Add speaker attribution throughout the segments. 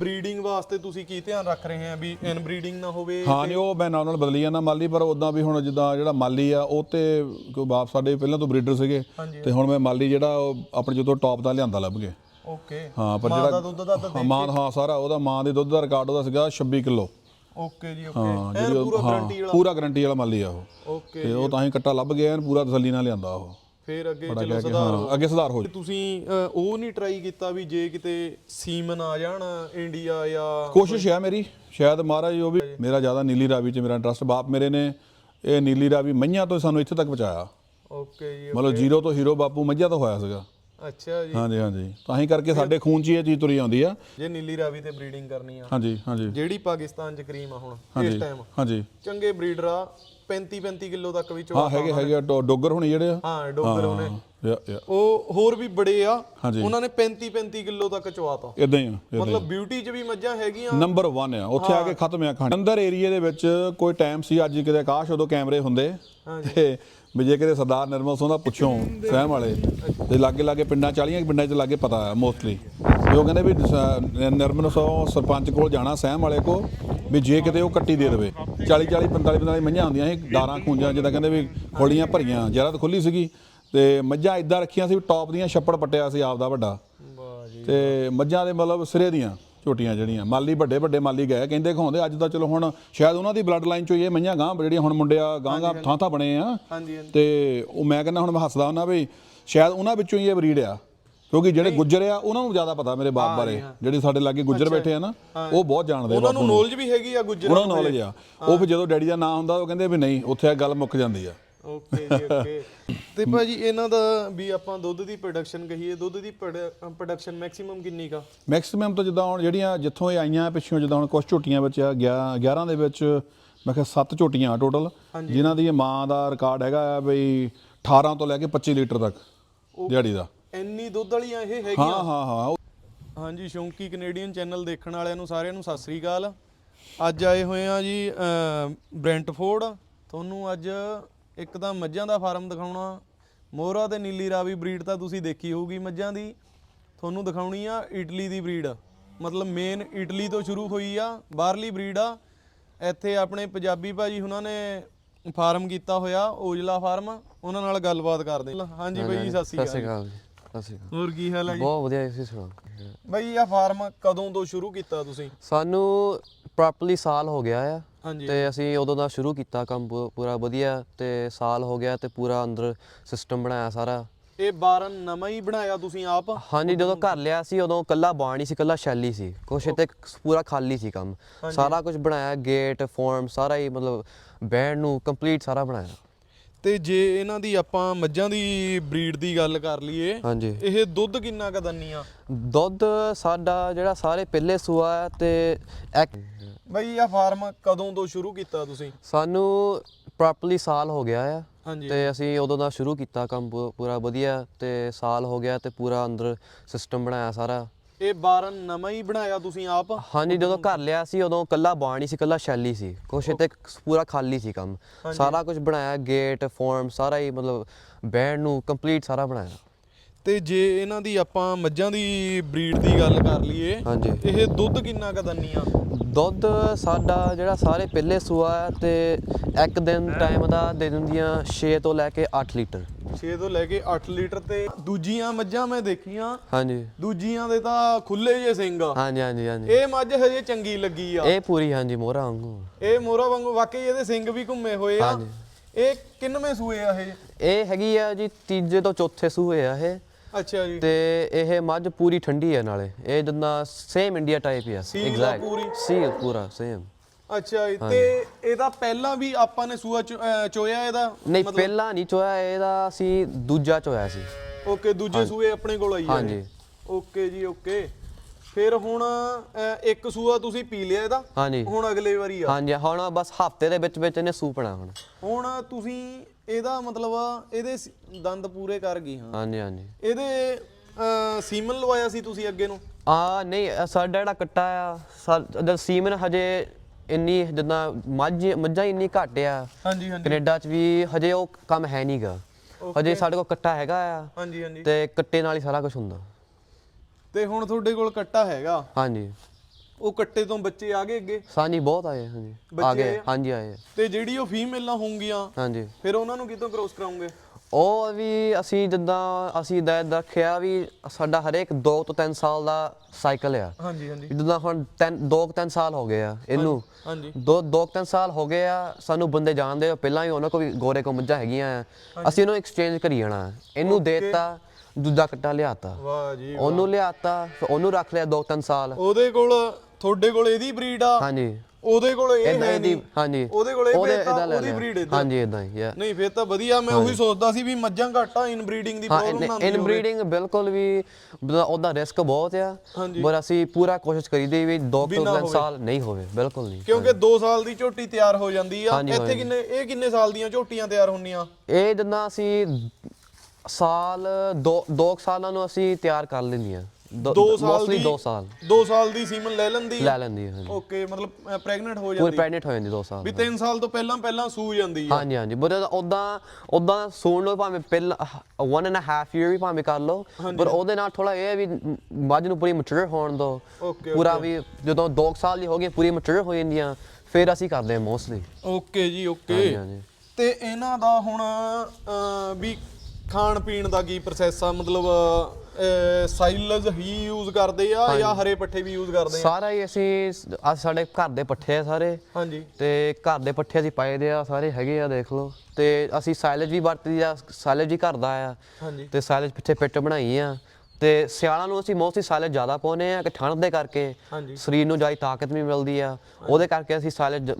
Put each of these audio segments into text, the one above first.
Speaker 1: Breeding ਵਾਸਤੇ ਤੁਸੀਂ ਕੀ ਧਿਆਨ ਰੱਖ ਰਹੇ ਆ ਵੀ ਇਨ ਬਰੀਡਿੰਗ ਨਾ ਹੋਵੇ
Speaker 2: ਹਾਂ ਨਹੀਂ ਉਹ ਮੈਂ ਨਾਲ ਨਾਲ ਬਦਲੀ ਜਾਂਦਾ ਮਾਲੀ ਪਰ ਉਦਾਂ ਵੀ ਹੁਣ ਜਿੱਦਾਂ ਜਿਹੜਾ ਮਾਲੀ ਆ ਉਹ ਤੇ ਕੋਈ ਬਾਪ ਸਾਡੇ ਪਹਿਲਾਂ ਤੋਂ ਬਰੀਡਰ ਸੀਗੇ। ਤੇ ਹੁਣ ਮੈਂ ਮਾਲੀ ਜਿਹੜਾ ਉਹ ਆਪਣੇ ਜਦੋਂ ਟੌਪ ਦਾ ਲਿਆਂਦਾ ਲੱਭ ਕੇ।
Speaker 1: ਓਕੇ।
Speaker 2: ਹਾਂ ਪਰ
Speaker 1: ਮਾਂ
Speaker 2: ਜਿਹੜਾ
Speaker 1: ਦਾ ਦੁੱਧ ਦਾ ਤਾਂ
Speaker 2: ਮਾਂ ਹਾਂ ਸਾਰਾ ਉਹਦਾ ਮਾਂ ਦੇ ਦੁੱਧ ਦਾ ਰਿਕਾਰਡ ਉਹਦਾ ਸੀਗਾ 26 ਕਿਲੋ।
Speaker 1: ਓਕੇ ਜੀ
Speaker 2: ਹਾਂ
Speaker 1: ਓਕੇ
Speaker 2: ਜਿਹੜੀ
Speaker 1: ਪੂਰਾ
Speaker 2: ਹਾਂ,
Speaker 1: ਗਾਰੰਟੀ ਵਾਲਾ
Speaker 2: ਪੂਰਾ ਗਾਰੰਟੀ ਵਾਲਾ ਮਾਲੀ ਆ ਉਹ।
Speaker 1: ਓਕੇ
Speaker 2: ਤੇ ਉਹ ਤਾਂ ਹੀ ਕੱਟਾ ਲੱਭ ਗਿਆ ਐਨ ਪੂਰਾ ਤਸੱਲੀ ਨਾਲ ਲਿਆਂਦਾ ਉਹ।
Speaker 1: ਫਿਰ ਅੱਗੇ
Speaker 2: ਬੜਾ
Speaker 1: ਚਲੋ
Speaker 2: ਕੇ
Speaker 1: ਸੁਧਾਰ
Speaker 2: ਹਾਂ ਅੱਗੇ ਸੁਧਾਰ ਹੋ
Speaker 1: ਤੁਸੀਂ ਅ, ਉਹ ਨਹੀਂ ਟਰਾਈ ਕੀਤਾ ਵੀ ਜੇ ਕਿਤੇ ਸੀਮਨ ਆ ਜਾਣ ਇੰਡੀਆ ਜਾਂ
Speaker 2: ਕੋਸ਼ਿਸ਼ ਹੈ ਮੇਰੀ ਸ਼ਾਇਦ ਮਹਾਰਾਜ ਉਹ ਵੀ ਮੇਰਾ ਜ਼ਿਆਦਾ ਨੀਲੀ ਰਾਵੀ 'ਚ ਮੇਰਾ ਇੰਟਰਸਟ ਬਾਪ ਮੇਰੇ ਨੇ ਇਹ ਨੀਲੀ ਰਾਵੀ ਮਈਆਂ ਤੋਂ ਸਾਨੂੰ ਇੱਥੇ ਤੱਕ ਪਹੁੰਚਾਇਆ।
Speaker 1: ਓਕੇ ਜੀ
Speaker 2: ਮਤਲਬ ਜ਼ੀਰੋ ਤੋਂ ਹੀਰੋ ਬਾਪੂ ਮਈਆਂ ਤੋਂ ਹੋਇਆ ਸੀਗਾ।
Speaker 1: ਅੱਛਾ ਜੀ।
Speaker 2: ਹਾਂਜੀ ਹਾਂਜੀ। ਤਾਂ ਹੀ ਕਰਕੇ ਸਾਡੇ ਖੂਨ 'ਚ ਹੀ ਇਹ ਚੀਜ਼ ਤੁਰੀ ਆਉਂਦੀ ਆ।
Speaker 1: ਜੇ ਨੀਲੀ ਰਾਵੀ ਤੇ ਬਰੀਡਿੰਗ ਕਰਨੀ ਆ।
Speaker 2: ਹਾਂਜੀ ਹਾਂਜੀ।
Speaker 1: ਜਿਹੜੀ ਪਾਕਿਸਤਾਨ ਚ ਕਰੀਮ ਆ ਹੁਣ ਇਸ
Speaker 2: ਹਾਂਜੀ
Speaker 1: ਟਾਈਮ
Speaker 2: ਹਾਂਜੀ।
Speaker 1: ਚੰਗੇ ਬਰੀਡਰ ਆ 35 35 ਕਿਲੋ ਤੱਕ ਵੀ
Speaker 2: ਹਾਂ ਹੈਗੇ ਹੈਗੇ ਆ, ਡੋ- ਡੋਗਰ ਹੋਣੀ ਜਿਹੜੇ ਆ।
Speaker 1: ਹਾਂ ਡੋਗਰ ਉਹਨੇ
Speaker 2: ਯਾ ਯਾ।
Speaker 1: ਉਹ ਹੋਰ ਵੀ ਬੜੇ ਆ।
Speaker 2: ਹਾਂਜੀ।
Speaker 1: ਉਹਨਾਂ ਨੇ 35 35 ਕਿਲੋ ਤੱਕ ਚਵਾਤਾ।
Speaker 2: ਇਦਾਂ ਹੀ ਆ ਏਦਾਂ ਹੀ
Speaker 1: ਮਤਲਬ ਬਿਊਟੀ ਚ ਵੀ ਮੱਝਾਂ ਹੈਗੀਆਂ।
Speaker 2: ਨੰਬਰ 1 ਆ। ਉੱਥੇ ਆ ਕੇ ਖਤਮ ਆ ਕਹਾਣੀ ਅੰਦਰ ਏਰੀਏ ਦੇ ਵਿੱਚ ਕੋਈ ਟਾਈਮ ਸੀ ਅੱਜ ਕਿਤੇ ਆਕਾਸ਼ ਉਦੋਂ ਕੈਮਰੇ ਹੁੰਦੇ। ਤੇ ਵੀ ਜੇ ਕਿਤੇ ਸਰਦਾਰ ਨਿਰਮਲ ਸਿੰਘ ਦਾ ਪੁੱਛੋ ਸਹਿਮ ਵਾਲੇ ਤੇ ਲਾਗੇ ਲਾਗੇ ਪਿੰਡਾਂ 40 ਪਿੰਡਾਂ 'ਚ ਲਾਗੇ ਪਤਾ ਆ ਮੋਸਟਲੀ ਉਹ ਕਹਿੰਦੇ ਵੀ ਸ- ਨਿਰਮਲ ਸਿੰਘ ਸਰਪੰਚ ਕੋਲ ਜਾਣਾ ਸਹਿਮ ਵਾਲੇ ਕੋ ਵੀ ਜੇ ਕਿਤੇ ਉਹ ਕੱਟੀ ਦੇ ਦੇਵੇ। 40 40 45 45 ਮੱਝਾਂ ਹੁੰਦੀਆਂ ਸੀ ਡਾਰਾਂ ਖੂੰਜਾਂ ਜਿੱਦਾਂ ਕਹਿੰਦੇ ਵੀ ਖੋਲੀਆਂ ਭਰੀਆਂ ਜਰਾ ਤਾਂ ਖੁੱਲੀ ਸੀਗੀ ਤੇ ਮੱਝਾਂ ਇਦਾਂ ਰੱਖੀਆਂ ਸੀ ਵੀ ਟੌਪ ਦੀਆਂ ਛੱਪੜ ਪੱਟਿਆ ਸੀ ਆਪਦਾ ਵੱਡਾ। ਤੇ ਮੱਝਾਂ ਦੇ ਮਤਲਬ ਸਿਰੇ ਦੀਆਂ। ਝੋਟੀਆਂ ਜਿਹੜੀਆਂ। ਮਾਲੀ ਵੱਡੇ ਵੱਡੇ ਮਾਲੀ ਗਏ ਕਹਿੰਦੇ ਖਾਉਂਦੇ ਅੱਜ ਤਾਂ ਚਲੋ ਹੁਣ ਸ਼ਾਇਦ ਉਹਨਾਂ ਦੀ ਬਲੱਡ ਲਾਈਨ ਚੋਂ ਹੀ ਇਹ ਮਈਆਂ ਗਾਂ ਜਿਹੜੀਆਂ ਹੁਣ ਮੁੰਡਿਆ ਗਾਂ ਗਾਂ ਥਾਂ ਥਾਂ ਬਣੇ ਆ। ਤੇ ਉਹ ਮੈਂ ਕਹਿੰਦਾ ਹੁਣ ਮੈਂ ਹੱਸਦਾ ਹੁੰਦਾ ਵੀ ਸ਼ਾਇਦ ਉਹਨਾਂ ਵਿੱਚੋਂ ਹੀ ਇਹ ਬਰੀਡ ਆ। ਕਿਉਂਕਿ ਜਿਹੜੇ ਗੁੱਜਰ ਆ ਉਹਨਾਂ ਨੂੰ ਜ਼ਿਆਦਾ ਪਤਾ ਮੇਰੇ ਬਾਪ ਬਾਰੇ। ਜਿਹੜੇ ਸਾਡੇ ਲਾਗੇ ਗੁੱਜਰ ਬੈਠੇ ਆ ਨਾ ਉਹ ਬਹੁਤ ਜਾਣਦੇ ਆ
Speaker 1: ਉਹਨਾਂ ਨੂੰ ਨੌਲੇਜ ਵੀ ਹੈਗੀ ਆ ਗੁੱਜਰ
Speaker 2: ਉਹਨਾਂ ਨੂੰ ਨੌਲੇਜ ਆ। ਉਹ ਫਿਰ ਜਦੋਂ ਡੈਡੀ ਦਾ ਨਾਂ ਹੁੰਦਾ ਉਹ ਕਹਿੰਦੇ ਵੀ ਨਹੀਂ ਉੱਥੇ ਇਹ ਗੱਲ ਮੁੱਕ ਜਾਂਦੀ ਆ।
Speaker 1: ਓਕੇ ਜੀ ਓਕੇ ਤੇ ਭਾਜੀ ਇਹਨਾਂ ਦਾ ਵੀ ਆਪਾਂ ਦੁੱਧ ਦੀ ਪ੍ਰੋਡਕਸ਼ਨ ਕਹੀਏ ਦੁੱਧ ਦੀ ਪ੍ਰੋਡਕਸ਼ਨ ਮੈਕਸਿਮਮ ਕਿੰਨੀ ਕਾ
Speaker 2: ਮੈਕਸਿਮਮ ਤਾਂ ਜਿੱਦਾਂ ਹੁਣ ਜਿਹੜੀਆਂ ਜਿੱਥੋਂ ਇਹ ਆਈਆਂ ਪਿੱਛੋਂ ਜਿੱਦਾਂ ਹੁਣ ਕੁਝ ਝੋਟੀਆਂ ਵਿੱਚ ਆ 11 ਦੇ ਵਿੱਚ ਮੈਂ ਕਿਹਾ 7 ਝੋਟੀਆਂ ਟੋਟਲ ਜਿਨ੍ਹਾਂ ਦੀ ਮਾਂ ਦਾ ਰਿਕਾਰਡ ਹੈਗਾ ਆ ਬਈ 18 ਤੋਂ ਲੈ ਕੇ 25 ਲੀਟਰ ਤੱਕ ਦਿਹਾੜੀ ਦਾ।
Speaker 1: ਇੰਨੀ ਦੁੱਧ ਵਾਲੀਆਂ ਇਹ ਹੈਗੀਆਂ?
Speaker 2: ਹਾਂ ਹਾਂ ਹਾਂ
Speaker 1: ਹਾਂਜੀ ਸ਼ੌਂਕੀ ਕੈਨੇਡੀਅਨ ਚੈਨਲ ਦੇਖਣ ਵਾਲਿਆਂ ਨੂੰ ਸਾਰਿਆਂ ਨੂੰ ਸਤਿ ਸ੍ਰੀ ਅਕਾਲ। ਅੱਜ ਆਏ ਹੋਏ ਆ ਜੀ ਬ੍ਰੈਂਟਫੋਰਡ ਤੁਹਾਨੂੰ ਅੱਜ ਇੱਕ ਤਾਂ ਮੱਝਾਂ ਦਾ ਫਾਰਮ ਦਿਖਾਉਣਾ ਮੋਹਰਾ ਤੇ ਨੀਲੀ ਰਾਵੀ ਬਰੀਡ ਤਾਂ ਤੁਸੀਂ ਦੇਖੀ ਹੋਊਗੀ ਮੱਝਾਂ ਦੀ। ਤੁਹਾਨੂੰ ਦਿਖਾਉਣੀ ਆ ਇਟਲੀ ਦੀ ਬਰੀਡ। ਮਤਲਬ ਮੇਨ ਇਟਲੀ ਤੋਂ ਸ਼ੁਰੂ ਹੋਈ ਆ ਬਾਹਰਲੀ ਬਰੀਡ ਆ। ਇੱਥੇ ਆਪਣੇ ਪੰਜਾਬੀ ਭਾਜੀ ਉਹਨਾਂ ਨੇ ਫਾਰਮ ਕੀਤਾ ਹੋਇਆ ਓਜਲਾ ਫਾਰਮ। ਉਹਨਾਂ ਨਾਲ ਗੱਲਬਾਤ ਕਰਦੇ। ਹਾਂਜੀ ਬਾਈ ਜੀ ਸਤਿ ਸ੍ਰੀ
Speaker 3: ਸਤਿ ਸ਼੍ਰੀ
Speaker 1: ਅਕਾਲ
Speaker 3: ਅਕਾਲ ਜੀ। ਸਤਿ ਸ਼੍ਰੀ ਅਕਾਲ
Speaker 1: ਹੋਰ ਕੀ ਹਾਲ ਹੈ ਜੀ?
Speaker 3: ਬਹੁਤ ਵਧੀਆ ਤੁਸੀਂ ਸੁਣਾਓ?
Speaker 1: ਬਾਈ ਇਹ ਫਾਰਮ ਕਦੋਂ ਤੋਂ ਸ਼ੁਰੂ ਕੀਤਾ ਤੁਸੀਂ?
Speaker 3: ਸਾਨੂੰ ਪ੍ਰੋਪਰਲੀ ਸਾਲ ਹੋ ਗਿਆ ਆ।
Speaker 1: ਹਾਂਜੀ।
Speaker 3: ਤੇ ਅਸੀਂ ਉਦੋਂ ਦਾ ਸ਼ੁਰੂ ਕੀਤਾ ਕੰਮ ਪੂ- ਪੂਰਾ ਵਧੀਆ ਤੇ ਸਾਲ ਹੋ ਗਿਆ ਤੇ ਪੂਰਾ ਅੰਦਰ ਸਿਸਟਮ ਬਣਾਇਆ ਸਾਰਾ।
Speaker 1: ਇਹ ਬਾਰਨ ਨਵਾਂ ਹੀ ਬਣਾਇਆ ਤੁਸੀਂ ਆਪ?
Speaker 3: ਹਾਂਜੀ ਜਦੋਂ ਘਰ ਲਿਆ ਸੀ ਉਦੋਂ ਕੱਲਾ ਬਾਣੀ ਸੀ ਕੱਲਾ ਸ਼ੈਲੀ ਸੀ। ਕੁਛ ਇੱਥੇ ਪੂਰਾ ਖਾਲੀ ਸੀ ਕੰਮ। ਸਾਰਾ ਕੁਝ ਬਣਾਇਆ ਗੇਟ ਫਾਰਮ ਸਾਰਾ ਹੀ ਮਤਲਬ ਬੈਂਡ ਨੂੰ ਕੰਪਲੀਟ ਸਾਰਾ ਬਣਾਇਆ।
Speaker 1: ਤੇ ਜੇ ਇਹਨਾਂ ਦੀ ਆਪਾਂ ਮੱਝਾਂ ਦੀ ਬਰੀਡ ਦੀ ਗੱਲ ਕਰ ਲਈਏ
Speaker 3: ਹਾਂਜੀ।
Speaker 1: ਇਹ ਦੁੱਧ ਕਿੰਨਾ ਕ ਦੰਨੀਆਂ?
Speaker 3: ਦੁੱਧ ਸਾਡਾ ਜਿਹੜਾ ਸਾਰੇ ਪਹਿਲੇ ਸੂਆ ਹੈ ਤੇ ਇੱਕ
Speaker 1: ਬਾਈ ਇਹ ਫਾਰਮ ਕਦੋਂ ਤੋਂ ਸ਼ੁਰੂ ਕੀਤਾ ਤੁਸੀਂ?
Speaker 3: ਸਾਨੂੰ ਪ੍ਰੋਪਰਲੀ ਸਾਲ ਹੋ ਗਿਆ ਆ।
Speaker 1: ਹਾਂਜੀ।
Speaker 3: ਤੇ ਅਸੀਂ ਉਦੋਂ ਦਾ ਸ਼ੁਰੂ ਕੀਤਾ ਕੰਮ ਪੂ- ਪੂਰਾ ਵਧੀਆ ਤੇ ਸਾਲ ਹੋ ਗਿਆ ਤੇ ਪੂਰਾ ਅੰਦਰ ਸਿਸਟਮ ਬਣਾਇਆ ਸਾਰਾ।
Speaker 1: ਇਹ ਬਾਰਨ ਨਵਾਂ ਹੀ ਬਣਾਇਆ ਤੁਸੀਂ ਆਪ?
Speaker 3: ਹਾਂਜੀ ਜਦੋਂ ਘਰ ਲਿਆ ਸੀ ਉਦੋਂ ਕੱਲਾ ਬਾਣੀ ਸੀ ਕੱਲਾ ਸ਼ੈਲੀ ਸੀ। ਕੁਛ ਇੱਥੇ ਪੂਰਾ ਖਾਲੀ ਸੀ ਕੰਮ। ਸਾਰਾ ਕੁਝ ਬਣਾਇਆ ਗੇਟ ਫਾਰਮ ਸਾਰਾ ਹੀ ਮਤਲਬ ਬੈਂਡ ਨੂੰ ਕੰਪਲੀਟ ਸਾਰਾ ਬਣਾਇਆ।
Speaker 1: ਤੇ ਜੇ ਇਹਨਾਂ ਦੀ ਆਪਾਂ ਮੱਝਾਂ ਦੀ ਬਰੀਡ ਦੀ ਗੱਲ ਕਰ ਲਈਏ ਇਹ ਦੁੱਧ ਕਿੰਨਾ ਕ ਦੰਨੀਆਂ?
Speaker 3: ਦੁੱਧ ਸਾਡਾ ਜਿਹੜਾ ਸਾਰੇ ਪਹਿਲੇ ਸੂਆ ਹੈ ਤੇ ਇੱਕ ਦਿਨ ਟਾਈਮ ਦਾ ਦੇ ਦਿੰਦੀਆਂ 6 ਤੋਂ ਲੈ ਕੇ 8 ਲੀਟਰ।
Speaker 1: 6 ਤੋਂ ਲੈ ਕੇ 8 ਲੀਟਰ ਤੇ ਦੂਜੀਆਂ ਮੱਝਾਂ ਮੈਂ ਦੇਖੀਆਂ।
Speaker 3: ਹਾਂਜੀ।
Speaker 1: ਦੂਜੀਆਂ ਦੇ ਤਾਂ ਖੁੱਲੇ ਜੇ ਸਿੰਘ ਆ।
Speaker 3: ਹਾਂਜੀ ਹਾਂਜੀ ਹਾਂਜੀ।
Speaker 1: ਇਹ ਮੱਝ ਹਜੇ ਚੰਗੀ ਲੱਗੀ ਆ।
Speaker 3: ਇਹ ਪੂਰੀ ਹਾਂਜੀ ਮੋਹਰਾ ਵਾਂਗੂ।
Speaker 1: ਇਹ ਮੋਰਾ ਵਾਂਗੂ ਵਾਕਈ ਇਹਦੇ ਸਿੰਘ ਵੀ ਘੁੰਮੇ ਹੋਏ ਆ।
Speaker 3: ਹਾਂਜੀ।
Speaker 1: ਇਹ ਕਿੰਨਵੇਂ ਸੂਏ ਆ ਇਹ?
Speaker 3: ਇਹ ਹੈਗੀ ਆ ਜੀ ਤੀਜੇ ਤੋਂ ਚੌਥੇ ਸੂਏ ਆ ਇਹ।
Speaker 1: ਅੱਛਾ ਜੀ।
Speaker 3: ਤੇ ਇਹ ਮੱਝ ਪੂਰੀ ਠੰਡੀ ਹੈ ਨਾਲੇ। ਇਹ ਜਿੱਦਾਂ ਸੇਮ ਇੰਡੀਆ ਟਾਈਪ ਹੀ ਆ।
Speaker 1: ਪੂਰੀ?
Speaker 3: ਸੀਲ ਪੂਰਾ ਸੇਮ
Speaker 1: ਅੱਛਾ ਜੀ ਤੇ ਇਹਦਾ ਪਹਿਲਾਂ ਵੀ ਆਪਾਂ ਨੇ ਸੂਆ ਚੋ- ਅਹ ਚੋਇਆ ਇਹਦਾ?
Speaker 3: ਨਹੀਂ ਪਹਿਲਾਂ ਨਹੀਂ ਚੋਇਆ ਇਹਦਾ ਅਸੀਂ ਦੂਜਾ ਚੋਇਆ ਸੀ।
Speaker 1: ਓਕੇ ਦੂਜੇ ਸੂਏ ਆਪਣੇ ਕੋਲ ਆਈ ਆ।
Speaker 3: ਹਾਂਜੀ।
Speaker 1: ਓਕੇ ਜੀ ਓਕੇ। ਫਿਰ ਹੁਣ ਅਹ, ਇੱਕ ਸੂਆ ਤੁਸੀਂ ਪੀ ਲਿਆ ਇਹਦਾ?
Speaker 3: ਹਾਂਜੀ।
Speaker 1: ਹੁਣ ਅਗਲੇ ਵਾਰੀ ਆ।
Speaker 3: ਹਾਂਜੀ ਹੁਣ ਬਸ ਹਫ਼ਤੇ ਦੇ ਵਿੱਚ ਵਿੱਚ ਇਹਨੇ ਸੂਪਣਾ ਹੁਣ।
Speaker 1: ਹੁਣ ਤੁਸੀਂ ਇਹਦਾ ਮਤਲਬ ਇਹਦੇ ਸ- ਦੰਦ ਪੂਰੇ ਕਰ ਗਈ ਹਾਂ।
Speaker 3: ਹਾਂਜੀ ਹਾਂਜੀ।
Speaker 1: ਇਹਦੇ ਅਹ, ਸੀਮਨ ਲਵਾਇਆ ਸੀ ਤੁਸੀਂ ਅੱਗੇ ਨੂੰ?
Speaker 3: ਆ ਨਹੀਂ ਅ, ਸਾਡਾ ਜਿਹੜਾ ਕੱਟਾ ਆ ਸਾ- ਜਦ ਸੀਮਨ ਹਜੇ ਇੰਨੀ ਜਿੱਦਾਂ ਮੱਝ ਮੱਝਾਂ ਇੰਨੀ ਘੱਟ ਆ।
Speaker 1: ਹਾਂਜੀ ਹਾਂਜੀ।
Speaker 3: ਕੈਨੇਡਾ ਚ ਵੀ ਹਜੇ ਉਹ ਕੰਮ ਹੈ ਨਹੀਂਗਾ ਹਜੇ ਸਾਡੇ ਕੋਲ ਕੱਟਾ ਹੈਗਾ ਆ।
Speaker 1: ਹਾਂਜੀ ਹਾਂਜੀ।
Speaker 3: ਤੇ ਕੱਟੇ ਨਾਲ ਹੀ ਸਾਰਾ ਕੁਝ ਹੁੰਦਾ।
Speaker 1: ਤੇ ਹੁਣ ਤੁਹਾਡੇ ਕੋਲ ਕੱਟਾ ਹੈਗਾ।
Speaker 3: ਹਾਂਜੀ।
Speaker 1: ਉਹ ਕੱਟੇ ਤੋਂ ਬੱਚੇ ਆ ਗਏ ਅੱਗੇ?
Speaker 3: ਸਾਨੀ ਬਹੁਤ ਆਏ ਹਾਂਜੀ। ਆ
Speaker 1: ਬੱਚੇ
Speaker 3: ਗਏ
Speaker 1: ਆ?
Speaker 3: ਹਾਂਜੀ ਆਏ ਆ।
Speaker 1: ਤੇ ਜਿਹੜੀ ਉਹ ਫੀਮੇਲਾਂ ਹੋਣਗੀਆਂ
Speaker 3: ਹਾਂਜੀ।
Speaker 1: ਫਿਰ ਉਹਨਾਂ ਨੂੰ ਕਿਤੋਂ ਕ੍ਰੋਸ ਕਰਾਉਂਗੇ
Speaker 3: ਉਹ ਵੀ ਅਸੀਂ ਜਿੱਦਾਂ ਅਸੀਂ ਦਾ ਰੱਖਿਆ ਵੀ ਸਾਡਾ ਹਰੇਕ 2 ਤੋਂ 3 ਸਾਲ ਦਾ ਸਾਈਕਲ ਆ।
Speaker 1: ਹਾਂਜੀ ਹਾਂਜੀ।
Speaker 3: ਜਿੱਦਾਂ ਹੁਣ 3 2 3 ਸਾਲ ਹੋ ਗਏ ਆ ਇਹਨੂੰ।
Speaker 1: ਹਾਂਜੀ
Speaker 3: ਦੋ ਦੋ ਕੁ ਤਿੰਨ ਸਾਲ ਹੋ ਗਏ ਆ ਸਾਨੂੰ ਬੰਦੇ ਜਾਣਦੇ ਆ। ਪਹਿਲਾਂ ਹੀ ਉਹਨਾਂ ਕੋਲ ਵੀ ਗੋਰੇ ਕੋ ਮੱਝਾਂ ਹੈਗੀਆਂ ਆ। ਅਸੀਂ ਇਹਨੂੰ ਐਕਸਚੇਂਜ ਕਰੀ ਜਾਣਾ। ਇਹਨੂੰ ਦੇਤਾ। ਦੂਜਾ ਕੱਟਾ ਲਿਆਤਾ।
Speaker 1: ਵਾਹ ਜੀ
Speaker 3: ਉਹਨੂੰ ਲਿਆਤਾ ਫਿਰ ਉਹਨੂੰ ਰੱਖ ਲਿਆ ਦੋ ਤਿੰਨ ਸਾਲ।
Speaker 1: ਉਹਦੇ ਕੋਲ ਤੁਹਾਡੇ ਕੋਲ ਇਹਦੀ ਬਰੀਡ ਆ?
Speaker 3: ਹਾਂਜੀ।
Speaker 1: ਉਹਦੇ ਕੋਲ ਇਹ
Speaker 3: ਇਦਾਂ
Speaker 1: ਹੈ ਨਹੀਂ।
Speaker 3: ਹਾਂਜੀ।
Speaker 1: ਉਹਦੇ ਕੋਲ ਇਹ
Speaker 3: ਉਹਦੇ
Speaker 1: breed ਇੱਧਰ।
Speaker 3: ਹਾਂਜੀ ਇਦਾਂ ਹੀ yeah.
Speaker 1: ਨਹੀਂ ਫਿਰ ਤਾਂ ਵਧੀਆ। ਮੈਂ ਉਹੀ ਸੋਚਦਾ ਸੀ ਵੀ ਮੱਝਾਂ ਘੱਟ ਆ ਇਨਬਰੀਡਿੰਗ ਦੀ ਪ੍ਰੋਬਲਮ ਨਾ
Speaker 3: ਇਨ ਬਰੀਡਿੰਗ ਬਿਲਕੁਲ ਵੀ ਉਹਦਾ- ਰਿਸਕ ਬਹੁਤ ਆ। ਪਰ ਅਸੀਂ ਪੂਰਾ ਕੋਸ਼ਿਸ਼ ਕਰੀਦੀ ਵੀ ਦੋ ਤੋਂ। ਸਾਲ ਨਹੀਂ ਹੋਵੇ। ਬਿਲਕੁਲ ਨਹੀਂ।
Speaker 1: ਕਿਉਂਕਿ 2 ਸਾਲ ਦੀ ਝੋਟੀ ਤਿਆਰ ਹੋ ਜਾਂਦੀ ਆ। ਇੱਥੇ। ਕਿੰਨੇ ਇਹ ਕਿੰਨੇ ਸਾਲ ਦੀਆਂ ਝੋਟੀਆਂ ਤਿਆਰ ਹੁੰਦੀਆਂ?
Speaker 3: ਇਹ ਜਿੱਦਾਂ ਅਸੀਂ ਸਾਲ ਦੋ ਦੋ ਕੁ ਸਾਲਾਂ ਨੂੰ ਅਸੀਂ ਤਿਆਰ ਕਰ ਲੈਂਦੀਆਂ
Speaker 1: 2 ਸਾਲ ਦੀ
Speaker 3: 2 ਸਾਲ।
Speaker 1: 2 ਸਾਲ ਦੀ ਸੀਮਨ ਲੈ ਲੈਂਦੀ
Speaker 3: ਲੈ ਲੈਂਦੀ ਹੈ ਹਾਂਜੀ।
Speaker 1: ਓਕੇ ਮਤਲਬ ਪ੍ਰੈਗਨੈਂਟ ਹੋ
Speaker 3: ਪੂਰੀ
Speaker 1: ਜਾਂਦੀ
Speaker 3: ਪ੍ਰੈਗਨੈਂਟ ਹੋ ਜਾਂਦੀ 2 ਸਾਲ
Speaker 1: ਵੀ 3 ਸਾਲ ਤੋਂ ਪਹਿਲਾਂ ਪਹਿਲਾਂ ਸੂ ਜਾਂਦੀ ਆ
Speaker 3: ਹਾਂਜੀ ਹਾਂਜੀ। ਬਟ ਉਦਾਂ ਉਦਾਂ ਸੂਣ ਲਓ ਭਾਵੇਂ ਪਹਿਲਾਂ 1 ਐਂਡ ਹਾਫ ਈਅਰ ਵੀ ਭਾਵੇਂ ਕਰ ਲਓ ਪਰ ਉਹਦੇ ਨਾਲ ਥੋੜਾ ਇਹ ਹੈ ਵੀ ਮੱਝ ਨੂੰ ਪੂਰੀ ਮੈਚੁਰ ਹੋਣ ਦੋ।
Speaker 1: ਓਕੇ
Speaker 3: ਪੂਰਾ ਵੀ ਜਦੋਂ 2 ਸਾਲ ਦੀ ਹੋ ਗਈ ਪੂਰੀ ਮੈਚੁਰ ਹੋ ਜਾਂਦੀਆਂ ਫਿਰ ਅਸੀਂ ਕਰਦੇ ਹਾਂ ਮੋਸਟਲੀ
Speaker 1: ਓਕੇ ਜੀ ਓਕੇ
Speaker 3: ਹਾਂਜੀ ਹਾਂਜੀ।
Speaker 1: ਤੇ ਇਹਨਾਂ ਦਾ ਹੁਣ ਵੀ ਖਾਣ ਪੀਣ ਦਾ ਕੀ ਪ੍ਰੋਸੈਸ ਆ? ਮਤਲਬ ਸਾਈਲਜ਼ ਹੀ ਯੂਜ਼ ਕਰਦੇ ਆ ਜਾਂ ਹਰੇ ਪੱਠੇ ਵੀ ਯੂਜ਼ ਕਰਦੇ ਆ?
Speaker 3: ਸਾਰਾ ਹੀ ਅਸੀਂ ਅੱਜ ਸਾਡੇ ਘਰ ਦੇ ਪੱਠੇ ਆ ਸਾਰੇ।
Speaker 1: ਹਾਂਜੀ।
Speaker 3: ਤੇ ਘਰ ਦੇ ਪੱਠੇ ਅਸੀਂ ਪਾਏ ਦੇ ਆ ਸਾਰੇ ਹੈਗੇ ਆ ਦੇਖ ਲਓ। ਤੇ ਅਸੀਂ ਸਾਇਲੇਜ ਵੀ ਵਰਤਦੀ ਆ ਸਾਇਲੇਜ ਵੀ ਘਰ ਦਾ ਆ।
Speaker 1: ਹਾਂਜੀ।
Speaker 3: ਤੇ ਸਾਇਲੇਜ ਪਿੱਛੇ ਪਿੱਟ ਬਣਾਈ ਆ। ਤੇ ਸਿਆਲਾਂ ਨੂੰ ਅਸੀਂ ਮੋਸਟਲੀ ਸਾਇਲੇਜ ਜ਼ਿਆਦਾ ਪਾਉਨੇ ਆ ਕਿ ਠੰਡ ਦੇ ਕਰਕੇ ਸਰੀਰ ਨੂੰ ਜ਼ਿਆਦਾ ਤਾਕਤ ਵੀ ਮਿਲਦੀ ਆ। ਉਹਦੇ ਕਰਕੇ ਅਸੀਂ ਸਾਇਲੇਜ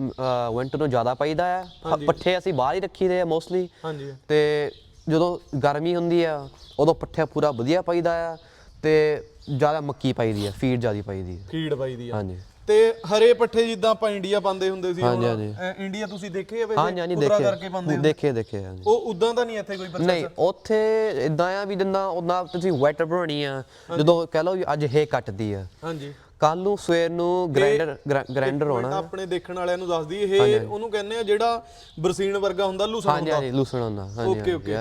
Speaker 3: ਵਿੰਟਰ ਨੂੰ ਜ਼ਿਆਦਾ ਪਾਈਦਾ ਆ। ਪੱਠੇ ਅਸੀਂ ਬਾਹਰ ਹੀ ਰੱਖੀਦੇ ਆ ਮੋਸਟਲੀ
Speaker 1: ਹਾਂਜੀ।
Speaker 3: ਤੇ ਜਦੋਂ ਗਰਮੀ ਹੁੰਦੀ ਆ ਉਦੋਂ ਪੱਠੇ ਪੂਰਾ ਵਧੀਆ ਪਾਈਦਾ ਆ ਤੇ ਜ਼ਿਆਦਾ ਮੱਕੀ ਪਾਈਦੀ ਆ ਫੀਡ ਜ਼ਿਆਦਾ ਪਾਈਦੀ ਆ।
Speaker 1: ਫੀਡ ਪਾਈਦੀ ਆ।
Speaker 3: ਹਾਂਜੀ।
Speaker 1: ਤੇ ਹਰੇ ਪੱਠੇ ਜਿੱਦਾਂ ਆਪਾਂ ਇੰਡੀਆ ਪਾਉਂਦੇ ਹੁੰਦੇ ਸੀ
Speaker 3: ਹਾਂਜੀ,
Speaker 1: ਹੁਣ,
Speaker 3: ਹਾਂਜੀ।
Speaker 1: ਇੰਡੀਆ ਤੁਸੀਂ ਦੇਖੇ ਆ ਵੈਸੇ?
Speaker 3: ਹਾਂਜੀ ਹਾਂਜੀ
Speaker 1: ਕੁਤਰਾ ਕਰਕੇ ਪਾਉਂਦੇ
Speaker 3: ਦੇਖੇ
Speaker 1: ਹੁੰਦੇ?
Speaker 3: ਦੇਖੇ ਦੇਖੇ ਹਾਂਜੀ।
Speaker 1: ਉਹ ਉਦਾਂ ਤਾਂ ਨਹੀਂ ਇੱਥੇ ਕੋਈ ਪ੍ਰੋਸੈਸ
Speaker 3: ਨਹੀਂ ਉੱਥੇ ਇਦਾਂ ਆ ਵੀ ਜਿੰਨਾ ਉਹਨਾਂ ਤੁਸੀਂ ਵੈਟ ਬਣਾਉਣੀ ਆ ਜਦੋਂ ਕਹ ਲਓ ਵੀ ਅੱਜ ਇਹ ਕੱਟਦੀ ਆ।
Speaker 1: ਹਾਂਜੀ।
Speaker 3: ਕੱਲ ਨੂੰ ਸਵੇਰ ਨੂੰ ਗ੍ਰਾਈਂਡਰ ਗ੍ਰਾਈਂਡਰ ਹੋਣਾ
Speaker 1: ਆਪਣੇ ਦੇਖਣ ਵਾਲਿਆਂ ਨੂੰ ਦੱਸਦੀ ਇਹ ਉਹਨੂੰ ਕਹਿੰਦੇ ਆ ਜਿਹੜਾ ਬਰਸੀਨ ਵਰਗਾ ਹੁੰਦਾ ਲੂਸਣ ਹੁੰਦਾ।
Speaker 3: ਹਾਂਜੀ ਲੂਸਣ ਹੁੰਦਾ। ਹਾਂਜੀ
Speaker 1: ਓਕੇ ਓਕੇ.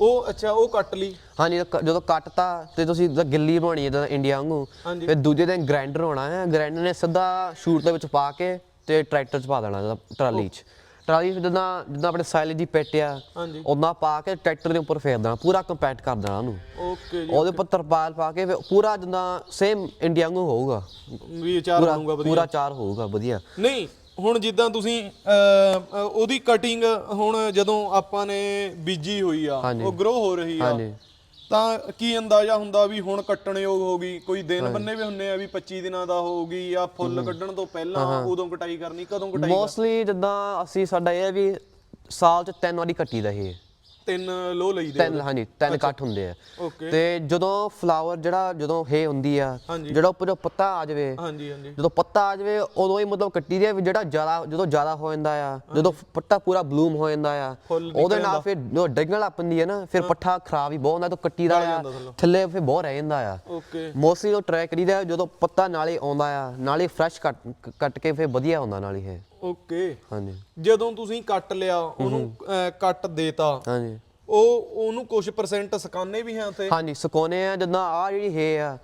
Speaker 1: ਉਹ ਅੱਛਾ ਉਹ ਕੱਟ ਲਈ।
Speaker 3: ਹਾਂਜੀ ਜਦੋਂ ਕੱਟਤਾ ਤੇ ਤੁਸੀਂ ਜਿੱਦਾਂ ਗਿੱਲੀ ਬਣਾਉਣੀ ਹੈ ਜਿੱਦਾਂ ਇੰਡੀਆ ਵਾਂਗੂ। ਫਿਰ ਦੂਜੇ ਦਿਨ ਗ੍ਰਾਈਂਡਰ ਹੋਣਾ ਹੈ। ਗ੍ਰਾਈਂਡਰ ਨੇ ਸਿੱਧਾ ਸ਼ੂਟ ਦੇ ਵਿੱਚ ਪਾ ਕੇ ਤੇ ਟਰੈਕਟਰ 'ਚ ਪਾ ਦੇਣਾ ਟਰਾਲੀ 'ਚ। ਟਰਾਲੀ ਜਿੱਦਾਂ ਜਿੱਦਾਂ ਆਪਣੇ ਸਾਈਲੇਜ ਦੀ ਪਿੱਟ ਆ
Speaker 1: ਹਾਂਜੀ।
Speaker 3: ਉਹਨਾਂ ਪਾ ਕੇ ਟਰੈਕਟਰ ਦੇ ਉੱਪਰ ਫੇਰ ਦੇਣਾ ਪੂਰਾ ਕੰਪੈਕਟ ਕਰ ਦੇਣਾ ਉਹਨੂੰ।
Speaker 1: ਓਕੇ ਜੀ
Speaker 3: ਉਹਦੇ ਉੱਪਰ ਤਰਪਾਲ ਪਾ ਕੇ ਫਿਰ ਪੂਰਾ ਜਿੱਦਾਂ ਸੇਮ ਇੰਡੀਆ ਵਾਂਗੂ ਹੋਊਗਾ।
Speaker 1: ਵੀ ਚਾਰ
Speaker 3: ਪੂਰਾ
Speaker 1: ਬਣੂਗਾ ਵਧੀਆ।
Speaker 3: ਪੂਰਾ ਚਾਰ ਹੋਊਗਾ ਵਧੀਆ।
Speaker 1: ਨਹੀਂ ਹੁਣ ਜਿੱਦਾਂ ਤੁਸੀਂ ਅਹ, ਅਹ, ਉਹਦੀ ਕਟਿੰਗ ਹੁਣ ਜਦੋਂ ਆਪਾਂ ਨੇ ਬੀਜੀ ਹੋਈ ਆ
Speaker 3: ਹਾਂਜੀ।
Speaker 1: ਉਹ ਗਰੋ ਹੋ ਰਹੀ ਆ।
Speaker 3: ਹਾਂਜੀ।
Speaker 1: ਤਾਂ ਕੀ ਅੰਦਾਜ਼ਾ ਹੁੰਦਾ ਵੀ ਹੁਣ ਕੱਟਣ ਯੋਗ ਹੋ ਗਈ? ਕੋਈ ਦਿਨ ਬੰਨੇ ਵੀ ਹੁੰਨੇ ਆ ਵੀ 25 ਦਿਨਾਂ ਦਾ ਹੋਊਗੀ ਜਾਂ ਫੁੱਲ ਕੱਢਣ ਤੋਂ ਪਹਿਲਾਂ ਉਦੋਂ ਕਟਾਈ ਕਰਨੀ ਕਦੋਂ ਕਟਾਈ
Speaker 3: ਮੋਸਟਲੀ ਜਿੱਦਾਂ ਅਸੀਂ ਸਾਡਾ ਇਹ ਹੈ ਵੀ ਸਾਲ 'ਚ ਤਿੰਨ ਵਾਰੀ ਕੱਟੀ ਦਾ ਇਹ।
Speaker 1: ਤਿੰਨ ਲੋ ਲਈਦੇ
Speaker 3: ਤਿੰਨ ਹਾਂਜੀ ਤਿੰਨ ਕੱਟ ਹੁੰਦੇ ਆ।
Speaker 1: ਓਕੇ
Speaker 3: ਤੇ ਜਦੋਂ ਫਲਾਵਰ ਜਿਹੜਾ ਜਦੋਂ ਹੈ ਹੁੰਦੀ ਆ। ਜਿਹੜਾ ਉੱਪਰੋਂ ਪੱਤਾ ਆ ਜਾਵੇ
Speaker 1: ਹਾਂਜੀ ਹਾਂਜੀ।
Speaker 3: ਜਦੋਂ ਪੱਤਾ ਆ ਜਾਵੇ ਉਦੋਂ ਹੀ ਮਤਲਬ ਕੱਟੀ ਦੀ ਜਿਹੜਾ ਜ਼ਿਆਦਾ ਜਦੋਂ ਜ਼ਿਆਦਾ ਹੋ ਜਾਂਦਾ ਆ ਜਦੋਂ ਪੱਤਾ ਪੂਰਾ ਬਲੂਮ ਹੋ ਜਾਂਦਾ ਆ ਉਹਦੇ ਨਾਲ ਫਿਰ ਡਿੱਗਣ ਲੱਗ ਪੈਂਦੀ ਹੈ ਨਾ ਫਿਰ ਪੱਠਾ ਖਰਾਬ ਹੀ ਬਹੁਤ ਹੁੰਦਾ ਤਾਂ ਕੱਟੀ ਦਾ
Speaker 1: ਥੱਲੋਂ।
Speaker 3: ਫਿਰ ਬਹੁਤ ਰਹਿ ਜਾਂਦਾ ਆ।
Speaker 1: ਓਕੇ
Speaker 3: ਮੋਸਟਲੀ ਉਹ ਟਰੈਕ ਕਰੀਦਾ ਜਦੋਂ ਪੱਤਾ ਨਾਲੇ ਆਉਂਦਾ ਆ ਨਾਲੇ ਫਰੈਸ਼ ਕੱਟ ਕੱਟ ਕੇ ਫਿਰ ਵਧੀਆ ਹੁੰਦਾ ਨਾਲੇ ਇਹ।
Speaker 1: ਓਕੇ।
Speaker 3: ਹਾਂਜੀ।
Speaker 1: ਜਦੋਂ ਤੁਸੀਂ ਕੱਟ ਲਿਆ ਉਹਨੂੰ ਅਹ, ਕੱਟ ਦੇਤਾ।
Speaker 3: ਹਾਂਜੀ।
Speaker 1: ਉਹ ਉਹਨੂੰ ਕੁਝ ਪਰਸੈਂਟ ਸਕਾਨੇ ਵੀ ਹੈ ਤੇ
Speaker 3: ਹਾਂਜੀ ਸੁਕੋਨੇ ਆ। ਜਿੱਦਾਂ ਆ ਜਿਹੜੀ ਹੈ ਆ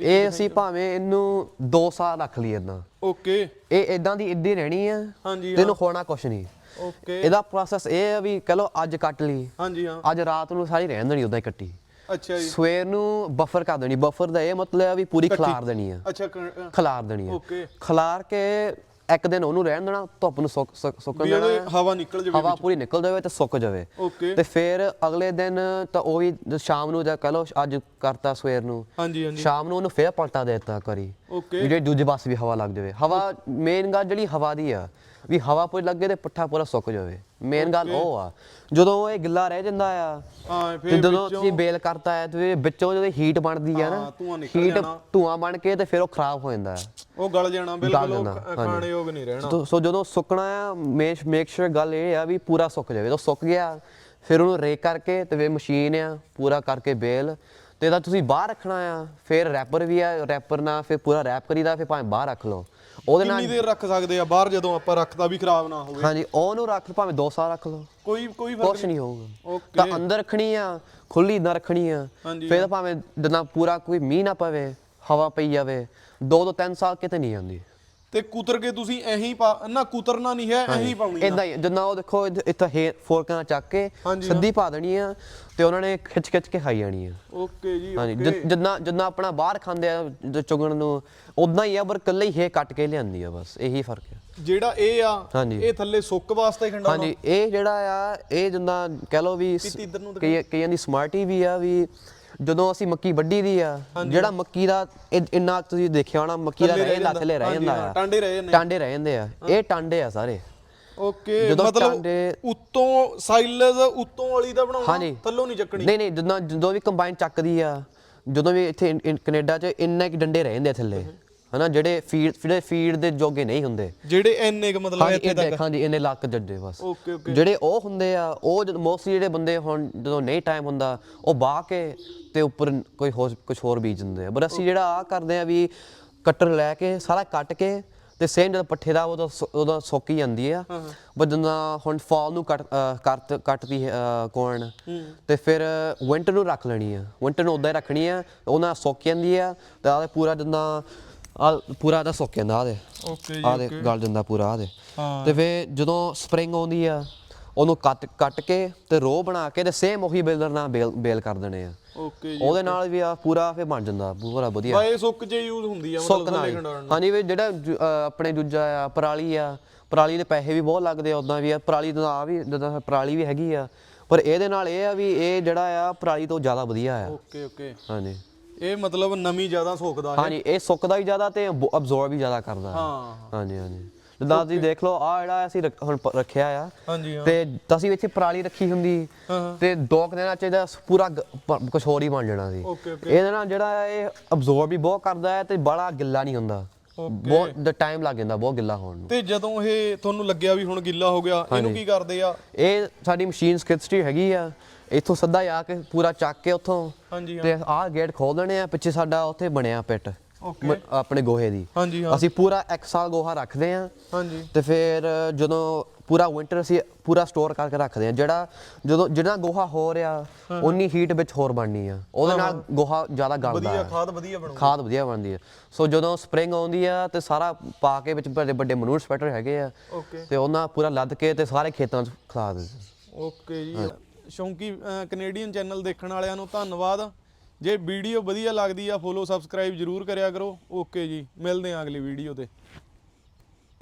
Speaker 3: ਇਹ ਅਸੀਂ ਭਾਵੇਂ ਇਹਨੂੰ 2 ਸਾਲ ਰੱਖ ਲਈ ਇਦਾਂ
Speaker 1: ਓਕੇ।
Speaker 3: ਇਹ ਇਦਾਂ ਦੀ ਇੱਦੀ ਰਹਿਣੀ ਆ।
Speaker 1: ਹਾਂਜੀ
Speaker 3: ਤੈਨੂੰ ਹੋਣਾ ਕੁਛ ਨਹੀਂ।
Speaker 1: ਓਕੇ।
Speaker 3: ਇਹਦਾ ਪ੍ਰੋਸੈਸ ਇਹ ਆ ਵੀ ਕਹ ਲਓ ਅੱਜ ਕੱਟ ਲਈ।
Speaker 1: ਹਾਂਜੀ ਹਾਂ।
Speaker 3: ਅੱਜ ਰਾਤ ਨੂੰ ਸਾਰੀ ਰਹਿਣ ਦੇਣੀ ਉਦਾਂ ਹੀ ਕੱਟੀ
Speaker 1: ਅੱਛਾ ਜੀ।
Speaker 3: ਸਵੇਰ ਨੂੰ ਬਫਰ ਕਰ ਦੇਣੀ। ਬਫਰ ਦਾ ਇਹ ਮਤਲਬ ਆ ਵੀ ਪੂਰੀ ਖਿਲਾਰ ਦੇਣੀ ਆ।
Speaker 1: ਅੱਛਾ ਕ- ਅਹ,
Speaker 3: ਖਿਲਾਰ ਦੇਣੀ ਆ।
Speaker 1: ਓਕੇ।
Speaker 3: ਖਿਲਾਰ ਕੇ ਇੱਕ ਦਿਨ ਉਹਨੂੰ ਰਹਿਣ ਦੇਣਾ ਧੁੱਪ ਨੂੰ ਸੁੱਕ ਸੁੱਕ- ਸੁੱਕਣ
Speaker 1: ਵੀ
Speaker 3: ਦੇਣਾ।
Speaker 1: ਉਹਦੇ। ਹਵਾ ਨਿਕਲ ਜਾਵੇ
Speaker 3: ਹਵਾ ਪੂਰੀ ਨਿਕਲ ਜਾਵੇ ਤੇ ਸੁੱਕ ਜਾਵੇ।
Speaker 1: ਓਕੇ।
Speaker 3: ਤੇ ਫਿਰ ਅਗਲੇ ਦਿਨ ਤਾਂ ਉਹ ਵੀ ਸ਼ਾਮ ਨੂੰ ਜਾਂ ਕਹ ਲਓ ਅੱਜ ਕਰਤਾ ਸਵੇਰ ਨੂੰ।
Speaker 1: ਹਾਂਜੀ ਹਾਂਜੀ।
Speaker 3: ਸ਼ਾਮ ਨੂੰ ਉਹਨੂੰ ਫੇਰ ਪਲਟਾ ਦੇ ਦਿੱਤਾ ਕਰੀ।
Speaker 1: ਓਕੇ।
Speaker 3: ਵੀ ਜਿਹੜੀ ਦੂਜੇ ਪਾਸੇ ਵੀ ਹਵਾ ਲੱਗ ਜਾਵੇ। ਹਵਾ ਮੇਨ ਗੱਲ ਜਿਹੜੀ ਹਵਾ ਦੀ ਆ ਵੀ ਹਵਾ ਪੂਰੀ ਲੱਗੇ ਤੇ ਪੱਠਾ ਪੂਰਾ ਸੁੱਕ ਜਾਵੇ। ਮੇਨ ਗੱਲ ਉਹ ਆ ਜਦੋਂ ਇਹ ਗਿੱਲਾ ਰਹਿ ਜਾਂਦਾ ਆ
Speaker 1: ਹਾਂ
Speaker 3: ਤੇ
Speaker 1: ਫਿਰ
Speaker 3: ਜਦੋਂ ਤੁਸੀਂ ਬੇਲ ਕਰਤਾ ਹੈ ਤੇ ਵਿੱਚੋਂ ਜਦੋਂ ਹੀਟ ਬਣਦੀ ਆ ਨਾ ਹੀਟ। ਧੂਆਂ ਬਣ ਕੇ ਤੇ ਫਿਰ ਉਹ ਖਰਾਬ ਹੋ ਜਾਂਦਾ
Speaker 1: ਉਹ ਗਲ ਜਾਣਾ ਬਿਲਕੁਲ ਉਹ। ਖਾਣੇ ਯੋਗ ਨਹੀਂ ਰਹਿਣਾ।
Speaker 3: ਸੋ ਜਦੋਂ ਸੁੱਕਣਾ ਆ ਮੇਕ ਮੇਕ ਸ਼ੋਰ ਗੱਲ ਇਹ ਆ ਵੀ ਪੂਰਾ ਸੁੱਕ ਜਾਵੇ। ਜਦੋਂ ਸੁੱਕ ਗਿਆ ਫਿਰ ਉਹਨੂੰ ਰੇਕ ਕਰਕੇ ਤੇ ਵੇ ਮਸ਼ੀਨ ਆ ਪੂਰਾ ਕਰਕੇ ਬੇਲ। ਤੇ ਇਹਦਾ ਤੁਸੀਂ ਬਾਹਰ ਰੱਖਣਾ ਆ ਫਿਰ ਰੈਪਰ ਵੀ ਆ ਰੈਪਰ ਨਾਲ ਫਿਰ ਪੂਰਾ ਰੈਪ ਕਰੀਦਾ ਫਿਰ ਭਾਵੇਂ ਬਾਹਰ ਰੱਖ ਲਓ। ਉਹਦੇ ਨਾਲ
Speaker 1: ਕਿੰਨੀ ਦੇਰ ਰੱਖ ਸਕਦੇ ਆ? ਬਾਹਰ ਜਦੋਂ ਆਪਾਂ ਰੱਖਦਾ ਵੀ ਖਰਾਬ ਨਾ ਹੋਵੇ।
Speaker 3: ਹਾਂਜੀ ਉਹਨੂੰ ਰੱਖ ਭਾਵੇਂ 2 ਸਾਲ ਰੱਖ ਲਓ।
Speaker 1: ਕੋਈ ਕੋਈ ਫ਼ਰਕ
Speaker 3: ਕੁਛ ਨਹੀਂ? ਹੋਊਗਾ। ਤਾਂ ਅੰਦਰ ਰੱਖਣੀ ਆ ਖੁੱਲੀ ਨਾ ਰੱਖਣੀ ਆ।
Speaker 1: ਹਾਂਜੀ।
Speaker 3: ਫਿਰ ਭਾਵੇਂ ਜਦੋਂ ਪੂਰਾ ਕੋਈ ਮੀਂਹ ਨਾ ਪਵੇ ਹਵਾ ਪਈ ਜਾਵੇ ਦੋ ਤੋਂ ਤਿੰਨ ਸਾਲ ਕਿਤੇ ਨਹੀਂ ਜਾਂਦੀ।
Speaker 1: ਤੇ ਕੁਤਰ ਕੇ ਤੁਸੀਂ ਐਹੀ ਪਾ ਨਾ ਕੁਤਰਨਾ ਨਹੀਂ ਹੈ ਐਹੀ ਪਾਉਣੀ ਆ।
Speaker 3: ਇਦਾਂ ਹੀ ਜਿੰਨਾ ਉਹ ਦੇਖੋ ਇੱਥੇ- ਹੇ ਫੋਰਕਾਂ ਚੱਕ ਕੇ ਸਿੱਧੀ ਪਾ ਦੇਣੀ ਆ ਤੇ ਉਹਨਾਂ ਨੇ ਖਿੱਚ ਖਿੱਚ ਕੇ ਖਾਈ ਜਾਣੀ ਆ।
Speaker 1: ਓਕੇ ਜੀ
Speaker 3: ਹਾਂਜੀ ਜਿੰਨਾ ਜਿੰਨਾ ਆਪਣਾ ਬਾਹਰ ਖਾਂਦੇ ਆ ਚੁਗਣ ਨੂੰ ਉਦਾਂ ਹੀ ਆ ਪਰ ਕੱਲੇ ਹੀ ਇਹ ਕੱਟ ਕੇ ਲਿਆਂਦੀ ਆ ਬਸ ਇਹੀ ਫ਼ਰਕ ਹੈ
Speaker 1: ਜਿਹੜਾ ਇਹ ਆ। ਇਹ ਥੱਲੇ ਸੁੱਕ ਵਾਸਤੇ ਖੰਡਾਉਣਾ
Speaker 3: ਹਾਂਜੀ ਇਹ ਜਿਹੜਾ ਆ ਇਹ ਜਿੰਨਾ ਕਹਿ ਲਓ ਵੀ ਕਈਆਂ ਦੀ ਸਮਾਰਟੀ ਵੀ ਆ ਵੀ ਜਦੋਂ ਅਸੀਂ ਮੱਕੀ ਵੱਢੀ ਦੀ ਆ ਜਿਹੜਾ ਮੱਕੀ ਦਾ ਇਹ- ਇੰਨਾ ਤੁਸੀਂ ਦੇਖਿਆ ਹੋਣਾ ਮੱਕੀ ਦਾ
Speaker 1: ਥੱਲੇ ਰਹਿ
Speaker 3: ਰਹਿ ਲੱਤ ਲੈ ਰਹਿ
Speaker 1: ਹਾਂਜੀ,
Speaker 3: ਜਾਂਦਾ ਆ।
Speaker 1: ਟਾਂਡੇ ਰਹਿ ਜਾਂਦੇ।
Speaker 3: ਟਾਂਡੇ ਰਹਿ ਜਾਂਦੇ ਆ। ਇਹ ਟਾਂਡੇ ਆ ਸਾਰੇ।
Speaker 1: ਓਕੇ
Speaker 3: ਜਦੋਂ
Speaker 1: ਮਤਲਬ
Speaker 3: ਟਾਂਡੇ-
Speaker 1: ਉੱਤੋਂ ਸਾਈਲਜ਼ ਉੱਤੋਂ ਵਾਲੀ ਦਾ ਬਣਾਉਣਾ
Speaker 3: ਹਾਂਜੀ।
Speaker 1: ਥੱਲੋਂ ਨਹੀਂ ਚੱਕਣੀ?
Speaker 3: ਨਹੀਂ ਨਹੀਂ ਜਦੋਂ ਜਦੋਂ ਵੀ ਕੰਬਾਈਨ ਚੱਕਦੀ ਆ ਜਦੋਂ ਵੀ ਇੱਥੇ ਇਨ- ਇਨ- ਕੈਨੇਡਾ 'ਚ ਇੰਨੇ ਕਿ ਡੰਡੇ ਰਹਿ ਜਾਂਦੇ ਆ ਥੱਲੇ। ਹਨਾ ਜਿਹੜੇ ਫੀਡ ਜਿਹੜੇ ਫੀਡ ਦੇ ਜੋਗੇ ਨਹੀਂ ਹੁੰਦੇ।
Speaker 1: ਜਿਹੜੇ ਐਨੇ ਕ ਮਤਲਬ
Speaker 3: ਹਾਂਜੀ
Speaker 1: ਇੱਥੇ ਤੱਕ
Speaker 3: ਦੇਖਾਂ ਜੀ ਇਹਨੇ ਲੱਕ ਜੱਡੇ ਬਸ।
Speaker 1: Okay okay.
Speaker 3: ਜਿਹੜੇ ਉਹ ਹੁੰਦੇ ਆ ਉਹ ਮੋਸਟਲੀ ਜਿਹੜੇ ਬੰਦੇ ਹੁਣ ਜਦੋਂ ਨਹੀਂ ਟਾਈਮ ਹੁੰਦਾ ਉਹ ਬਾਹ ਕੇ ਤੇ ਉੱਪਰ ਕੋਈ ਹੋਰ ਕੁਝ ਹੋਰ ਬੀਜ ਦਿੰਦੇ ਆ। ਪਰ ਅਸੀਂ ਜਿਹੜਾ ਆ ਕਰਦੇ ਆ ਵੀ ਕਟਰ ਲੈ ਕੇ ਸਾਰਾ ਕੱਟ ਕੇ ਤੇ ਸੇਮ ਜਦੋਂ ਪੱਠੇ ਦਾ ਉਹਦਾ ਉਹਦਾ ਸੁੱਕ ਹੀ ਜਾਂਦੀ ਆ। ਪਰ ਜਦੋਂ ਹੁਣ ਫਾਲ ਨੂੰ ਕੱਟ ਕੱਟ ਕੱਟਦੀ ਕੋਰਨ ਤੇ ਫਿਰ ਵਿੰਟਰ ਨੂੰ ਰੱਖ ਲੈਣੀ ਆ। ਵਿੰਟਰ ਨੂੰ ਉਦਾਂ ਹੀ ਰੱਖਣੀ ਆ ਉਹਨਾਂ ਸੁੱਕ ਜਾਂਦੀ ਆ ਤੇ ਆਹ ਪੂਰਾ ਜਿੱਦਾਂ ਆ ਪੂਰਾ ਦਾ ਸੁੱਕ ਜਾਂਦਾ ਆਦੇ
Speaker 1: ਓਕੇ ਜੀ
Speaker 3: ਆਦੇ ਗਲ ਜਾਂਦਾ ਪੂਰਾ ਆਦੇ
Speaker 1: ਹਾਂ।
Speaker 3: ਤੇ ਫੇ ਜਦੋਂ ਸਪਰਿੰਗ ਆਉਂਦੀ ਆ ਉਹਨੂੰ ਕੱਟ ਕੱਟ ਕੇ ਤੇ ਰੋ ਬਣਾ ਕੇ ਤੇ ਸੇਮ ਉਹੀ ਬੇਲਰ ਨਾਲ ਬੇਲ ਬੇਲ ਕਰ ਦੇਣੇ ਆ।
Speaker 1: ਓਕੇ ਜੀ
Speaker 3: ਉਹਦੇ ਨਾਲ ਵੀ ਆ ਪੂਰਾ ਫੇ ਬਣ ਜਾਂਦਾ ਪੂਰਾ ਵਧੀਆ।
Speaker 1: ਬਾਏ ਸੁੱਕ ਜੇ ਯੂਜ਼ ਹੁੰਦੀ ਆ ਮਤਲਬ ਥੱਲੇ
Speaker 3: ਹੀ।
Speaker 1: ਖੰਡਾਉਣ ਨੂੰ
Speaker 3: ਹਾਂਜੀ ਵੀ ਜਿਹੜਾ ਆਪਣੇ ਦੂਜਾ ਆ ਪਰਾਲੀ ਆ ਪਰਾਲੀ ਦੇ ਪੈਸੇ ਵੀ ਬਹੁਤ ਲੱਗਦੇ ਆ ਉਦਾਂ ਵੀ ਆ। ਪਰਾਲੀ ਦਾ ਆ ਵੀ ਜਿੱਦਾਂ ਪਰਾਲੀ ਵੀ ਹੈਗੀ ਆ। ਪਰ ਇਹਦੇ ਨਾਲ ਇਹ ਆ ਵੀ ਇਹ ਜਿਹੜਾ ਆ ਪਰਾਲੀ ਤੋਂ ਜ਼ਿਆਦਾ ਵਧੀਆ ਆ।
Speaker 1: Okay okay.
Speaker 3: ਹਾਂਜੀ।
Speaker 1: ਇਹ ਮਤਲਬ ਨਮੀ ਜ਼ਿਆਦਾ ਸੋਕਦਾ ਹੈ।
Speaker 3: ਹਾਂਜੀ ਇਹ ਸੁੱਕਦਾ ਵੀ ਜ਼ਿਆਦਾ ਤੇ ਅਬਜ਼ੌਰਬ ਵੀ ਜ਼ਿਆਦਾ ਕਰਦਾ ਆ।
Speaker 1: ਹਾਂ
Speaker 3: ਹਾਂਜੀ ਹਾਂਜੀ। ਜਿੱਦਾਂ ਤੁਸੀਂ ਦੇਖ ਲਓ ਆ ਜਿਹੜਾ ਅਸੀਂ ਹੁਣ ਰੱਖਿਆ ਆ
Speaker 1: ਹਾਂਜੀ ਹਾਂ।
Speaker 3: ਤੇ ਅਸੀਂ ਇੱਥੇ ਪਰਾਲੀ ਰੱਖੀ ਹੁੰਦੀ
Speaker 1: ਹਾਂ।
Speaker 3: ਤੇ ਦੋ ਦਿਨਾਂ ਚ ਇਹਦਾ ਪੂਰਾ ਕੁਝ ਹੋਰ ਹੀ ਬਣ ਜਾਣਾ ਸੀ। ਇਹਦੇ ਨਾਲ ਜਿਹੜਾ ਇਹ ਅਬਜ਼ੌਰਬ ਵੀ ਬਹੁਤ ਕਰਦਾ ਹੈ ਤੇ ਬੜਾ ਗਿੱਲਾ ਨਹੀਂ ਹੁੰਦਾ। ਬਹੁਤ ਦਾ ਟਾਈਮ ਲੱਗ ਜਾਂਦਾ ਬਹੁਤ ਗਿੱਲਾ ਹੋਣ ਨੂੰ।
Speaker 1: ਤੇ ਜਦੋਂ ਇਹ ਤੁਹਾਨੂੰ ਲੱਗਿਆ ਵੀ ਹੁਣ ਗਿੱਲਾ ਹੋ ਗਿਆ ਇਹਨੂੰ ਕੀ ਕਰਦੇ ਆ?
Speaker 3: ਇਹ ਸਾਡੀ ਮਸ਼ੀਨ ਸਕਿਡਸਟੀ ਹੈਗੀ ਆ। ਇੱਥੋਂ ਸਿੱਧਾ ਆ ਕੇ ਪੂਰਾ ਚੱਕ ਕੇ ਉੱਥੋਂ
Speaker 1: ਹਾਂਜੀ ਹਾਂ।
Speaker 3: ਤੇ ਆਹ ਗੇਟ ਖੋਲ ਦੇਣੇ ਆ ਪਿੱਛੇ ਸਾਡਾ ਉੱਥੇ ਬਣਿਆ ਪਿੱਟ
Speaker 1: ਓਕੇ।
Speaker 3: ਆਪਣੇ ਗੋਹੇ ਦੀ।
Speaker 1: ਹਾਂਜੀ ਹਾਂ।
Speaker 3: ਅਸੀਂ ਪੂਰਾ ਇੱਕ ਸਾਲ ਗੋਹਾ ਰੱਖਦੇ ਆ।
Speaker 1: ਹਾਂਜੀ।
Speaker 3: ਤੇ ਫਿਰ ਜਦੋਂ ਪੂਰਾ ਵਿੰਟਰ ਅਸੀਂ ਪੂਰਾ ਸਟੋਰ ਕਰਕੇ ਰੱਖਦੇ ਆ ਜਿਹੜਾ ਜਦੋਂ ਜਿਹੜਾ ਗੋਹਾ ਹੋ ਰਿਹਾ ਉਨੀ ਹੀਟ ਵਿੱਚ ਹੋਰ ਬਣਨੀ ਆ। ਉਹਦੇ ਨਾਲ ਗੋਹਾ ਜ਼ਿਆਦਾ ਗਲਦਾ
Speaker 1: ਵਧੀਆ
Speaker 3: ਹੈ।
Speaker 1: ਖਾਦ ਵਧੀਆ ਬਣੂ
Speaker 3: ਖਾਦ ਵਧੀਆ ਬਣਦੀ ਹੈ ਸੋ ਜਦੋਂ ਸਪਰਿੰਗ ਆਉਂਦੀ ਆ ਤੇ ਸਾਰਾ ਪਾ ਕੇ ਵਿੱਚ ਵੱਡੇ ਵੱਡੇ ਮਨੂਰ ਸਵੈਟਰ ਹੈਗੇ ਆ
Speaker 1: ਓਕੇ।
Speaker 3: ਤੇ ਉਹਨਾਂ ਪੂਰਾ ਲੱਦ ਕੇ ਤੇ ਸਾਰੇ ਖੇਤਾਂ 'ਚ ਖਿਲਾ ਦਿੰਦੇ
Speaker 1: ਓਕੇ ਜੀ। ਸ਼ੌਂਕੀ ਕੈਨੇਡੀਅਨ ਚੈਨਲ ਦੇਖਣ ਵਾਲਿਆਂ ਨੂੰ ਧੰਨਵਾਦ। ਜੇ ਵੀਡੀਓ ਵਧੀਆ ਲੱਗਦੀ ਆ ਫੋਲੋ ਸਬਸਕ੍ਰਾਈਬ ਜਰੂਰ ਕਰਿਆ ਕਰੋ। ਓਕੇ ਜੀ, ਮਿਲਦੇ ਆਂ ਅਗਲੀ ਵੀਡੀਓ ਤੇ।